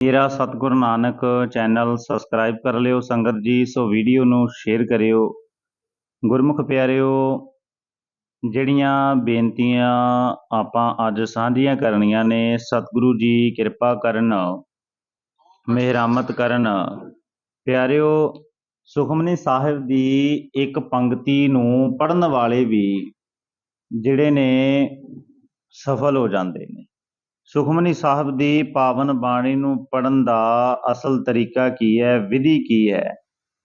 ਮੇਰਾ ਸਤਿਗੁਰੂ Nanak channel subscribe ਕਰ ਲਿਓ, ਸੰਗਤ ਜੀ, ਸੋ ਵੀਡੀਓ ਨੂੰ ਸ਼ੇਅਰ ਕਰਿਓ। ਗੁਰਮੁਖ ਪਿਆਰਿਓ, ਜਿਹੜੀਆਂ ਬੇਨਤੀਆਂ ਆਪਾਂ ਅੱਜ ਸਾਂਝੀਆਂ ਕਰਨੀਆਂ ਨੇ, ਸਤਿਗੁਰੂ ਜੀ ਕਿਰਪਾ ਕਰਨ, ਮਿਹਰਾਮਤ ਕਰਨ। ਪਿਆਰਿਓ, ਸੁਖਮਨੀ ਸਾਹਿਬ ਦੀ ਇੱਕ ਪੰਕਤੀ ਨੂੰ ਪੜਨ ਵਾਲੇ ਵੀ ਜਿਹੜੇ ਨੇ ਸਫਲ ਹੋ ਜਾਂਦੇ ਨੇ। ਸੁਖਮਨੀ ਸਾਹਿਬ ਦੀ ਪਾਵਨ ਬਾਣੀ ਨੂੰ ਪੜਨ ਦਾ ਅਸਲ ਤਰੀਕਾ ਕੀ ਹੈ, ਵਿਧੀ ਕੀ ਹੈ?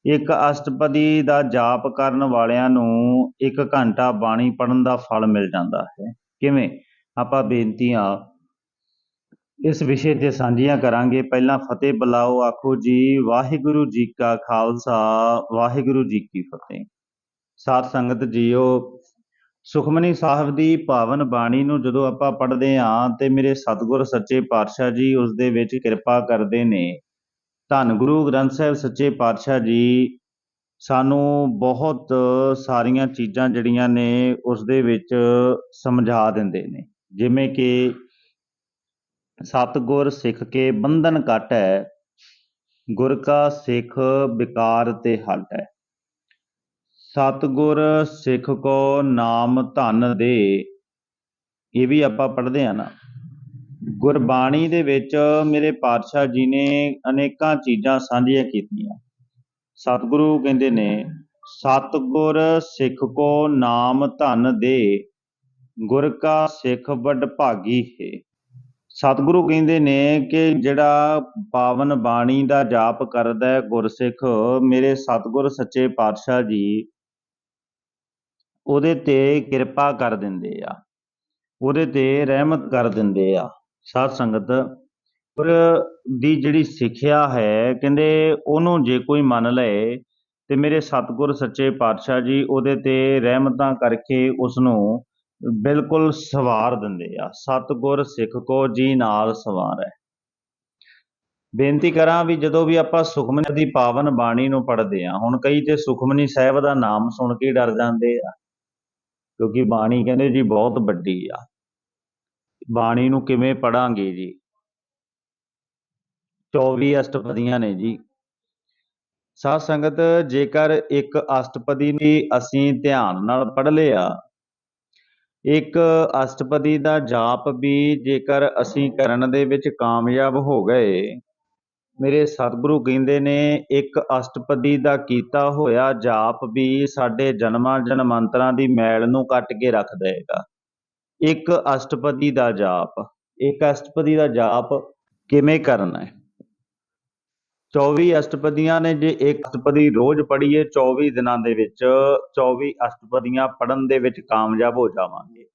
ਇੱਕ ਅਸ਼ਟਪਦੀ ਦਾ ਜਾਪ ਕਰਨ ਵਾਲਿਆਂ ਨੂੰ ਇੱਕ ਘੰਟਾ ਬਾਣੀ ਪੜਨ ਦਾ ਫਲ ਮਿਲ ਜਾਂਦਾ ਹੈ। ਕਿਵੇਂ? ਆਪਾਂ ਬੇਨਤੀਆਂ ਇਸ ਵਿਸ਼ੇ ਤੇ ਸਾਂਝੀਆਂ ਕਰਾਂਗੇ। ਪਹਿਲਾਂ ਫਤਿਹ ਬੁਲਾਓ, ਆਖੋ ਜੀ, ਵਾਹਿਗੁਰੂ ਜੀ ਕਾ ਖਾਲਸਾ, ਵਾਹਿਗੁਰੂ ਜੀ ਕੀ ਫਤਿਹ। ਸਾਧ ਸੰਗਤ ਜੀਓ ਸੁਖਮਨੀ ਸਾਹਿਬ ਦੀ ਪਾਵਨ ਬਾਣੀ ਨੂੰ ਜਦੋਂ ਆਪਾਂ ਪੜ੍ਹਦੇ ਹਾਂ ਤੇ ਮੇਰੇ ਸਤਿਗੁਰ ਸੱਚੇ ਪਾਤਸ਼ਾਹ ਜੀ ਉਸ ਦੇ ਵਿੱਚ ਕਿਰਪਾ ਕਰਦੇ ਨੇ। ਧੰਨ ਗੁਰੂ ਗ੍ਰੰਥ ਸਾਹਿਬ ਸੱਚੇ ਪਾਤਸ਼ਾਹ ਜੀ, ਸਾਨੂੰ ਬਹੁਤ ਸਾਰੀਆਂ ਚੀਜ਼ਾਂ ਜਿਹੜੀਆਂ ਨੇ ਉਸ ਦੇ ਵਿੱਚ ਸਮਝਾ ਦਿੰਦੇ ਨੇ। ਜਿਵੇਂ ਕਿ ਸਤਿਗੁਰ ਸਿੱਖ ਕੇ ਬੰਧਨ ਘਟ ਹੈ, ਗੁਰ ਕਾ ਸਿੱਖ ਵਿਕਾਰ ਤੇ ਹਟ ਹੈ। ਸਤਿਗੁਰ ਸਿੱਖ ਕੋ ਨਾਮ ਧਨ ਦੇ। ਇਹ ਵੀ ਆਪਾਂ ਪੜ੍ਹਦੇ ਆ ਨਾ। ਗੁਰਬਾਣੀ ਦੇ ਵਿੱਚ ਮੇਰੇ ਪਾਤਸ਼ਾਹ ਜੀ ਨੇ ਅਨੇਕਾਂ ਚੀਜ਼ਾਂ ਸਾਂਝੀਆਂ ਕੀਤੀਆਂ। ਸਤਿਗੁਰੂ ਕਹਿੰਦੇ ਨੇ, ਸਤਿਗੁਰ ਸਿੱਖ ਕੋ ਨਾਮ ਧਨ ਦੇ, ਗੁਰ ਕਾ ਸਿੱਖ ਵੱਡ ਭਾਗੀ ਹੈ। ਸਤਿਗੁਰੂ ਕਹਿੰਦੇ ਨੇ ਕਿ ਜਿਹੜਾ ਪਾਵਨ ਬਾਣੀ ਦਾ ਜਾਪ ਕਰਦਾ ਹੈ ਗੁਰਸਿੱਖ, ਮੇਰੇ ਸਤਿਗੁਰ ਸੱਚੇ ਪਾਤਸ਼ਾਹ ਜੀ ਉਹਦੇ ਤੇ ਕਿਰਪਾ ਕਰ ਦਿੰਦੇ ਆ। ਉਹਦੇ ਤੇ ਰਹਿਮਤ ਕਰ ਦਿੰਦੇ ਆ। ਸਾਧ ਸੰਗਤ ਪਰ ਦੀ ਜਿਹੜੀ ਸਿੱਖਿਆ ਹੈ, ਕਹਿੰਦੇ ਉਹਨੂੰ ਜੇ ਕੋਈ ਮੰਨ ਲਏ ਤੇ ਮੇਰੇ ਸਤਿਗੁਰ ਸੱਚੇ ਪਾਤਸ਼ਾਹ ਜੀ ਉਹਦੇ ਤੇ ਰਹਿਮਤਾਂ ਕਰਕੇ ਉਸ ਨੂੰ ਬਿਲਕੁਲ ਸਵਾਰ ਦਿੰਦੇ ਆ। ਸਤਿਗੁਰ ਸਿੱਖ ਕੋ ਜੀ ਨਾਲ ਸਵਾਰ ਹੈ। ਬੇਨਤੀ ਕਰਾਂ ਵੀ ਜਦੋਂ ਵੀ ਆਪਾਂ ਸੁਖਮਨੀ ਦੀ ਪਾਵਨ ਬਾਣੀ ਨੂੰ ਪੜ੍ਹਦੇ ਆ, ਹੁਣ ਕਈ ਤੇ ਸੁਖਮਨੀ ਸਾਹਿਬ ਦਾ ਨਾਮ ਸੁਣ ਕੇ ਡਰ ਜਾਂਦੇ ਆ। ਕਿਉਂਕਿ ਬਾਣੀ ਕਹਿੰਦੇ ਜੀ ਬਹੁਤ ਵੱਡੀ ਆ। ਬਾਣੀ ਨੂੰ ਕਿਵੇਂ ਪੜਾਂਗੇ ਜੀ? 24 ਅਸ਼ਟਪਦੀਆਂ ਨੇ ਜੀ। ਸਾਧ ਸੰਗਤ, ਜੇਕਰ ਇੱਕ ਅਸ਼ਟਪਦੀ ਦੀ ਅਸੀਂ ਧਿਆਨ ਨਾਲ ਪੜ ਲਿਆ, ਇੱਕ ਅਸ਼ਟਪਦੀ ਦਾ ਜਾਪ ਵੀ ਜੇਕਰ ਅਸੀਂ ਕਰਨ ਦੇ ਵਿੱਚ ਕਾਮਯਾਬ ਹੋ ਗਏ ਮੇਰੇ ਸਤਿਗੁਰੂ ਕਹਿੰਦੇ ਨੇ, ਇੱਕ ਅਸ਼ਟਪਦੀ ਦਾ ਕੀਤਾ ਹੋਇਆ ਜਾਪ ਵੀ ਸਾਡੇ ਜਨਮਾਂ ਜਨਮਾਂਤਰਾਂ ਦੀ ਮੈਲ ਨੂੰ ਕੱਟ ਕੇ ਰੱਖ ਦੇਗਾ ਇੱਕ ਅਸ਼ਟਪਦੀ ਦਾ ਜਾਪ। ਇੱਕ ਅਸ਼ਟਪਦੀ ਦਾ ਜਾਪ ਕਿਵੇਂ ਕਰਨਾ ਹੈ? 24 ਅਸ਼ਟਪਦੀਆਂ ਨੇ ਜੇ ਇੱਕ ਅਸ਼ਟਪਦੀ ਰੋਜ਼ ਪੜ੍ਹੀਏ 24 ਦਿਨਾਂ ਦੇ ਵਿੱਚ 24 ਅਸ਼ਟਪਦੀਆਂ ਪੜਨ ਦੇ ਵਿੱਚ ਕਾਮਯਾਬ ਹੋ ਜਾਵਾਂਗੇ।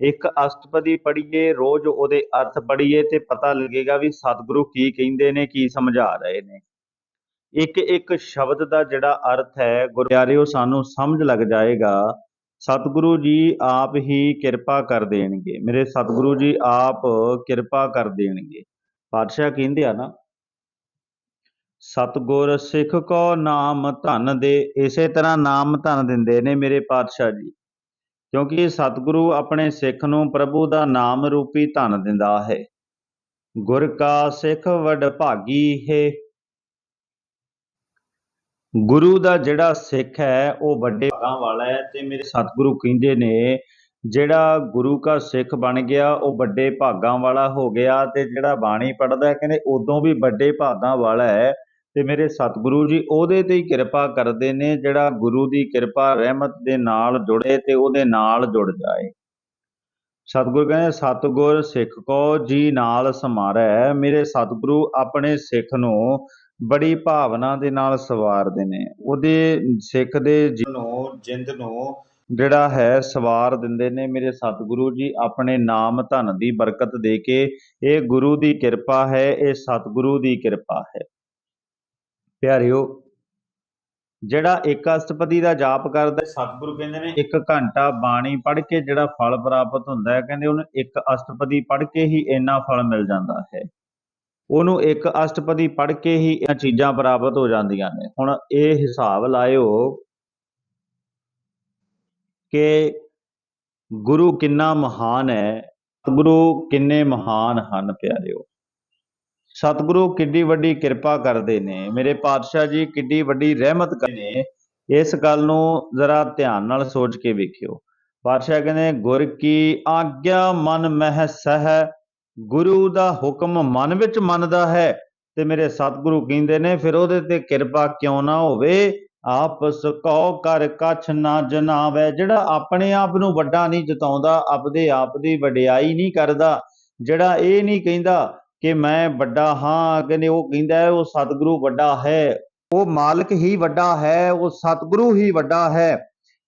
ਇੱਕ ਅਸ਼ਟਪਦੀ ਪੜ੍ਹੀਏ, ਰੋਜ਼ ਉਹਦੇ ਅਰਥ ਪੜ੍ਹੀਏ ਤੇ ਪਤਾ ਲੱਗੇਗਾ ਵੀ ਸਤਿਗੁਰੂ ਕੀ ਕਹਿੰਦੇ ਨੇ, ਕੀ ਸਮਝਾ ਰਹੇ ਨੇ। ਇੱਕ ਇੱਕ ਸ਼ਬਦ ਦਾ ਜਿਹੜਾ ਅਰਥ ਹੈ ਗੁਰਿਆਰਿਓ ਸਾਨੂੰ ਸਮਝ ਲੱਗ ਜਾਏਗਾ, ਸਤਿਗੁਰੂ ਜੀ ਆਪ ਹੀ ਕਿਰਪਾ ਕਰ ਦੇਣਗੇ। ਮੇਰੇ ਸਤਿਗੁਰੂ ਜੀ ਆਪ ਕਿਰਪਾ ਕਰ ਦੇਣਗੇ। ਪਾਤਸ਼ਾਹ ਕਹਿੰਦੇ ਆ ਨਾ, ਸਤਗੁਰ ਸਿੱਖ ਕੋ ਨਾਮ ਧਨ ਦੇ, ਇਸੇ ਤਰ੍ਹਾਂ ਨਾਮ ਧਨ ਦਿੰਦੇ ਨੇ ਮੇਰੇ ਪਾਤਸ਼ਾਹ ਜੀ। ਕਿਉਂਕਿ ਸਤਿਗੁਰੂ ਆਪਣੇ ਸਿੱਖ ਨੂੰ ਪ੍ਰਭੂ ਦਾ ਨਾਮ ਰੂਪੀ ਧਨ ਦਿੰਦਾ ਹੈ। ਗੁਰ ਕਾ ਸਿੱਖ ਵਡ ਭਾਗੀ ਹੈ। ਗੁਰੂ ਦਾ ਜਿਹੜਾ ਸਿੱਖ ਹੈ, ਉਹ ਵੱਡੇ ਭਾਗਾਂ ਵਾਲਾ ਹੈ ਤੇ ਮੇਰੇ ਸਤਿਗੁਰੂ ਕਹਿੰਦੇ ਨੇ, ਜਿਹੜਾ ਗੁਰੂ ਦਾ ਸਿੱਖ ਬਣ ਗਿਆ, ਉਹ ਵੱਡੇ ਭਾਗਾਂ ਵਾਲਾ ਹੋ ਗਿਆ ਤੇ ਜਿਹੜਾ ਬਾਣੀ ਪੜਦਾ ਕਹਿੰਦੇ ਉਦੋਂ ਵੀ ਵੱਡੇ ਭਾਗਾਂ ਵਾਲਾ ਹੈ। ਤੇ ਮੇਰੇ ਸਤਿਗੁਰੂ ਜੀ, ਉਹਦੇ ਤੇ ਹੀ ਕਿਰਪਾ ਕਰਦੇ ਨੇ, ਜਿਹੜਾ ਗੁਰੂ ਦੀ ਕਿਰਪਾ, ਰਹਿਮਤ ਦੇ ਨਾਲ ਜੁੜੇ ਤੇ ਉਹਦੇ ਨਾਲ ਜੁੜ ਜਾਏ। ਸਤਿਗੁਰ ਕਹਿੰਦੇ, ਸਤਿਗੁਰ, ਸਿੱਖ ਕੋ ਜੀ ਨਾਲ ਸਮਾਰੈ। ਮੇਰੇ ਸਤਿਗੁਰੂ ਆਪਣੇ ਸਿੱਖ ਨੂੰ ਬੜੀ ਭਾਵਨਾ ਦੇ ਨਾਲ ਸਵਾਰਦੇ ਨੇ। ਉਹਦੇ ਸਿੱਖ ਦੇ ਜੀ ਨੂੰ, ਜਿੰਦ ਨੂੰ ਜਿਹੜਾ ਹੈ, ਸਵਾਰ ਦਿੰਦੇ ਨੇ। ਮੇਰੇ ਸਤਿਗੁਰੂ ਜੀ, ਆਪਣੇ ਨਾਮ ਧਨ ਦੀ ਬਰਕਤ ਦੇ ਕੇ ਇਹ ਗੁਰੂ ਦੀ ਕਿਰਪਾ ਹੈ, ਇਹ ਸਤਿਗੁਰੂ ਦੀ ਕਿਰਪਾ ਹੈ। ਪਿਆਰਿਓ ਜਿਹੜਾ ਇੱਕ ਅਸ਼ਟਪਦੀ ਦਾ ਜਾਪ ਕਰਦਾ ਸਤਿਗੁਰੂ ਕਹਿੰਦੇ ਨੇ ਇੱਕ ਘੰਟਾ ਬਾਣੀ ਪੜ੍ਹ ਕੇ ਜਿਹੜਾ ਫਲ ਪ੍ਰਾਪਤ ਹੁੰਦਾ ਹੈ ਕਹਿੰਦੇ ਉਹਨੂੰ ਇੱਕ ਅਸ਼ਟਪਦੀ ਪੜ੍ਹ ਕੇ ਹੀ ਇੰਨਾ ਫਲ ਮਿਲ ਜਾਂਦਾ ਹੈ। ਉਹਨੂੰ ਇੱਕ ਅਸ਼ਟਪਦੀ ਪੜ੍ਹ ਕੇ ਹੀ ਇਹ ਚੀਜ਼ਾਂ ਪ੍ਰਾਪਤ ਹੋ ਜਾਂਦੀਆਂ ਨੇ। ਹੁਣ ਇਹ ਹਿਸਾਬ ਲਾਇਓ ਕਿ ਗੁਰੂ ਕਿੰਨਾ ਮਹਾਨ ਹੈ ਗੁਰੂ ਕਿੰਨੇ ਮਹਾਨ ਹਨ ਪਿਆਰਿਓ। ਸਤਿਗੁਰੂ ਕਿੱਡੀ ਵੱਡੀ ਕਿਰਪਾ ਕਰਦੇ ਨੇ। ਮੇਰੇ ਪਾਤਸ਼ਾਹ ਜੀ ਕਿੱਡੀ ਵੱਡੀ ਰਹਿਮਤ ਕਰਦੇ ਨੇ। ਇਸ ਗੱਲ ਨੂੰ ਜ਼ਰਾ ਧਿਆਨ ਨਾਲ ਸੋਚ ਕੇ ਵੇਖਿਓ। ਪਾਤਸ਼ਾਹ ਕਹਿੰਦੇ, ਗੁਰ ਕੀ ਆਗਿਆ ਮਨ ਮਹਿ ਸਹਿ, ਗੁਰੂ ਦਾ ਹੁਕਮ ਮਨ ਵਿੱਚ ਮੰਨਦਾ ਹੈ। ਤੇ ਮੇਰੇ ਸਤਿਗੁਰੂ ਕਹਿੰਦੇ ਨੇ, ਫਿਰ ਉਹਦੇ ਤੇ ਕਿਰਪਾ ਕਿਉਂ ਨਾ ਹੋਵੇ? ਆਪਸ ਕਉ ਕਰ ਕਛ ਨਾ ਜਨਾਵੇ। ਜਿਹੜਾ ਆਪਣੇ ਆਪ ਨੂੰ ਵੱਡਾ ਨਹੀਂ ਜਤਾਉਂਦਾ, ਆਪਦੇ ਆਪ ਦੀ ਵਡਿਆਈ ਨਹੀਂ ਕਰਦਾ। ਜਿਹੜਾ ਇਹ ਨਹੀਂ ਕਹਿੰਦਾ ਕਿ ਮੈਂ ਵੱਡਾ ਹਾਂ, ਕਹਿੰਦੇ ਉਹ ਕਹਿੰਦਾ ਉਹ ਸਤਿਗੁਰੂ ਵੱਡਾ ਹੈ। ਉਹ ਮਾਲਕ ਹੀ ਵੱਡਾ ਹੈ, ਉਹ ਸਤਿਗੁਰੂ ਹੀ ਵੱਡਾ ਹੈ।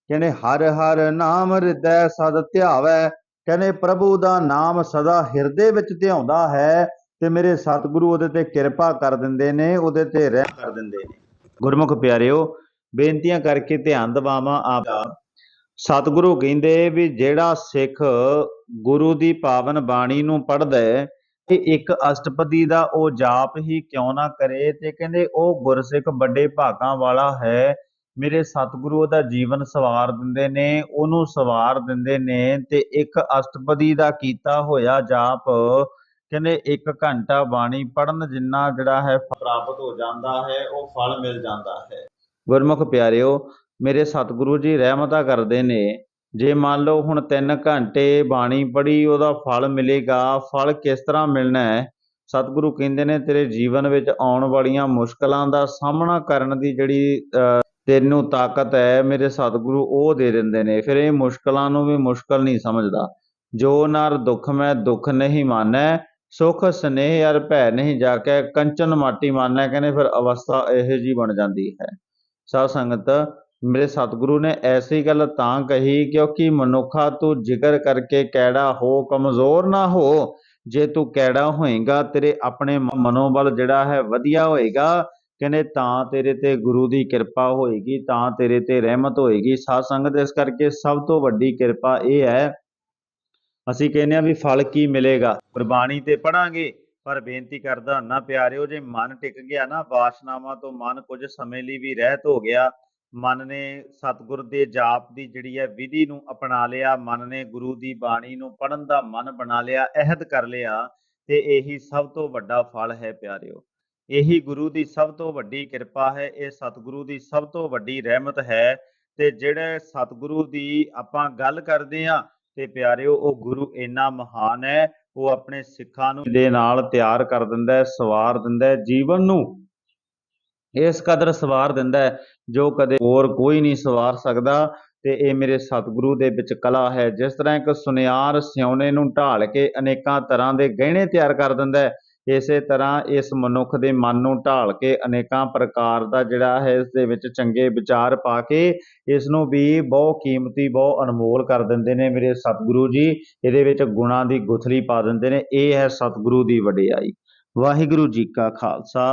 ਕਹਿੰਦੇ, ਹਰ ਹਰ ਨਾਮ ਹਿਰਦੈ ਸਦ ਧਿਆਵੈ। ਕਹਿੰਦੇ, ਪ੍ਰਭੂ ਦਾ ਨਾਮ ਸਦਾ ਹਿਰਦੇ ਵਿੱਚ ਧਿਆਉਂਦਾ ਹੈ ਤੇ ਮੇਰੇ ਸਤਿਗੁਰੂ ਉਹਦੇ ਤੇ ਕਿਰਪਾ ਕਰ ਦਿੰਦੇ ਨੇ, ਉਹਦੇ ਤੇ ਰਹਿ ਕਰ ਦਿੰਦੇ ਨੇ। ਗੁਰਮੁਖ ਪਿਆਰਿਓ, ਬੇਨਤੀਆਂ ਕਰਕੇ ਧਿਆਨ ਦਿਵਾਵਾਂ ਆਪ ਸਤਿਗੁਰੂ ਕਹਿੰਦੇ ਵੀ ਜਿਹੜਾ ਸਿੱਖ ਗੁਰੂ ਦੀ ਪਾਵਨ ਬਾਣੀ ਨੂੰ ਪੜ੍ਹਦਾ ਹੈ ਤੇ ਇੱਕ ਅਸ਼ਟਪਦੀ ਦਾ ਉਹ ਜਾਪ ਹੀ ਕਿਉਂ ਨਾ ਕਰੇ ਤੇ ਕਹਿੰਦੇ ਉਹ ਗੁਰਸਿੱਖ ਵੱਡੇ ਭਾਗਾਂ ਵਾਲਾ ਹੈ। ਮੇਰੇ ਸਤਿਗੁਰੂ ਉਹਦਾ ਜੀਵਨ ਸਵਾਰ ਦਿੰਦੇ ਨੇ, ਉਹਨੂੰ ਸਵਾਰ ਦਿੰਦੇ ਨੇ ਤੇ ਇੱਕ ਅਸ਼ਟਪਦੀ ਦਾ ਕੀਤਾ ਹੋਇਆ ਜਾਪ ਕਹਿੰਦੇ ਇੱਕ ਘੰਟਾ ਬਾਣੀ ਪੜਨ ਜਿੰਨਾ ਜਿਹੜਾ ਹੈ ਪ੍ਰਾਪਤ ਹੋ ਜਾਂਦਾ ਹੈ, ਉਹ ਫਲ ਮਿਲ ਜਾਂਦਾ ਹੈ। ਗੁਰਮੁਖ ਪਿਆਰਿਓ, ਮੇਰੇ ਸਤਿਗੁਰੂ ਜੀ ਰਹਿਮਤਾ ਕਰਦੇ ਨੇ। ਜੇ ਮੰਨ ਲਓ ਹੁਣ 3 ਘੰਟੇ ਬਾਣੀ ਪੜ੍ਹੀ, ਉਹਦਾ ਫਲ ਮਿਲੇਗਾ। ਫਲ ਕਿਸ ਤਰ੍ਹਾਂ ਮਿਲਣਾ ਹੈ? ਸਤਿਗੁਰੂ ਕਹਿੰਦੇ ਨੇ, ਤੇਰੇ ਜੀਵਨ ਵਿੱਚ ਆਉਣ ਵਾਲੀਆਂ ਮੁਸ਼ਕਲਾਂ ਦਾ ਸਾਹਮਣਾ ਕਰਨ ਦੀ ਜਿਹੜੀ ਤੈਨੂੰ ਤਾਕਤ ਹੈ, ਮੇਰੇ ਸਤਿਗੁਰੂ ਉਹ ਦੇ ਦਿੰਦੇ ਨੇ। ਫਿਰ ਇਹ ਮੁਸ਼ਕਲਾਂ ਨੂੰ ਵੀ ਮੁਸ਼ਕਲ ਨਹੀਂ ਸਮਝਦਾ। ਜੋ ਨਰ ਦੁੱਖ ਮੈਂ ਦੁੱਖ ਨਹੀਂ ਮਾਨੈ, ਸੁਖ ਸਨੇਹ ਅਰ ਭੈ ਨਹੀਂ ਜਾ ਕੇ ਕੰਚਨ ਮਾਟੀ ਮਾਨੈ, ਕਹਿੰਦੇ ਫਿਰ ਅਵਸਥਾ ਇਹੋ ਜੀ ਬਣ ਜਾਂਦੀ ਹੈ। ਸਾਧ ਸੰਗਤ ਮੇਰੇ ਸਤਿਗੁਰੂ ਨੇ ਐਸੀ ਗੱਲ ਤਾਂ ਕਹੀ, ਕਿਉਂਕਿ ਮਨੁੱਖਾ ਤੂੰ ਜ਼ਿਕਰ ਕਰਕੇ ਕੈੜਾ ਹੋ, ਕਮਜ਼ੋਰ ਨਾ ਹੋ। ਜੇ ਤੂੰ ਕੈੜਾ ਹੋਏਗਾ, ਤੇਰੇ ਆਪਣੇ ਮਨੋਬਲ ਜਿਹੜਾ ਹੈ ਵਧੀਆ ਹੋਏਗਾ, ਕਹਿੰਦੇ ਤਾਂ ਤੇਰੇ ਤੇ ਗੁਰੂ ਦੀ ਕਿਰਪਾ ਹੋਏਗੀ, ਤਾਂ ਤੇਰੇ ਤੇ ਰਹਿਮਤ ਹੋਏਗੀ। ਸਾਧ ਸੰਗਤ ਇਸ ਕਰਕੇ ਸਭ ਤੋਂ ਵੱਡੀ ਕਿਰਪਾ ਇਹ ਹੈ, ਅਸੀਂ ਕਹਿੰਦੇ ਆ ਵੀ ਫਲ ਕੀ ਮਿਲੇਗਾ। ਗੁਰਬਾਣੀ ਤੇ ਪੜਾਂਗੇ ਪਰ ਬੇਨਤੀ ਕਰਦਾ ਨਾ ਪਿਆਰਿਓ, ਜੇ ਮਨ ਟਿਕ ਗਿਆ ਨਾ, ਵਾਸ਼ਨਾਵਾਂ ਤੋਂ ਮਨ ਕੁਝ ਸਮੇਂ ਲਈ ਵੀ ਰਹਿਤ ਹੋ ਗਿਆ ਮਨ ਨੇ ਸਤਿਗੁਰ ਦੇ ਜਾਪ ਦੀ ਜਿਹੜੀ ਹੈ ਵਿਧੀ ਨੂੰ ਅਪਣਾ ਲਿਆ, ਮਨ ਨੇ ਗੁਰੂ ਦੀ ਬਾਣੀ ਨੂੰ ਪੜਨ ਦਾ ਮਨ ਬਣਾ ਲਿਆ, ਅਹਿਦ ਕਰ ਲਿਆ ਤੇ ਇਹੀ ਸਭ ਤੋਂ ਵੱਡਾ ਫਲ ਹੈ ਪਿਆਰਿਓ। ਇਹੀ ਗੁਰੂ ਦੀ ਸਭ ਤੋਂ ਵੱਡੀ ਕਿਰਪਾ ਹੈ, ਇਹ ਸਤਿਗੁਰੂ ਦੀ ਸਭ ਤੋਂ ਵੱਡੀ ਰਹਿਮਤ ਹੈ ਤੇ ਜਿਹੜੇ ਸਤਿਗੁਰੂ ਦੀ ਆਪਾਂ ਗੱਲ ਕਰਦੇ ਆ ਤੇ ਪਿਆਰਿਓ, ਉਹ ਗੁਰੂ ਇੰਨਾ ਮਹਾਨ ਹੈ, ਉਹ ਆਪਣੇ ਸਿੱਖਾਂ ਨੂੰ ਦੇ ਨਾਲ ਤਿਆਰ ਕਰ ਦਿੰਦਾ ਹੈ, ਸਵਾਰ ਦਿੰਦਾ ਹੈ, ਜੀਵਨ ਨੂੰ ਇਸ ਕਦਰ ਸਵਾਰ ਦਿੰਦਾ ਹੈ, ਜੋ ਕਦੇ ਹੋਰ ਕੋਈ ਨਹੀਂ ਸਵਾਰ ਸਕਦਾ। ਤੇ ਇਹ ਮੇਰੇ ਸਤਿਗੁਰੂ ਦੇ ਵਿੱਚ ਕਲਾ ਹੈ। ਜਿਸ ਤਰ੍ਹਾਂ ਇੱਕ ਸੁਨਿਆਰ ਸਿਉਨੇ ਨੂੰ ਢਾਲ ਕੇ ਅਨੇਕਾਂ ਤਰ੍ਹਾਂ ਦੇ ਗਹਿਣੇ ਤਿਆਰ ਕਰ ਦਿੰਦਾ ਹੈ, ਇਸੇ ਤਰ੍ਹਾਂ ਇਸ ਮਨੁੱਖ ਦੇ ਮਨ ਨੂੰ ਢਾਲ ਕੇ ਅਨੇਕਾਂ ਪ੍ਰਕਾਰ ਦਾ ਜਿਹੜਾ ਹੈ, ਇਸ ਦੇ ਵਿੱਚ ਚੰਗੇ ਵਿਚਾਰ ਪਾ ਕੇ ਇਸ ਨੂੰ ਵੀ ਬਹੁ ਕੀਮਤੀ, ਬਹੁ ਅਨਮੋਲ ਕਰ ਦਿੰਦੇ ਨੇ ਮੇਰੇ ਸਤਿਗੁਰੂ ਜੀ। ਇਹਦੇ ਵਿੱਚ ਗੁਣਾਂ ਦੀ ਗੁਥਲੀ ਪਾ ਦਿੰਦੇ ਨੇ। ਇਹ ਹੈ ਸਤਿਗੁਰੂ ਦੀ ਵਡਿਆਈ। ਵਾਹਿਗੁਰੂ ਜੀ ਕਾ ਖਾਲਸਾ।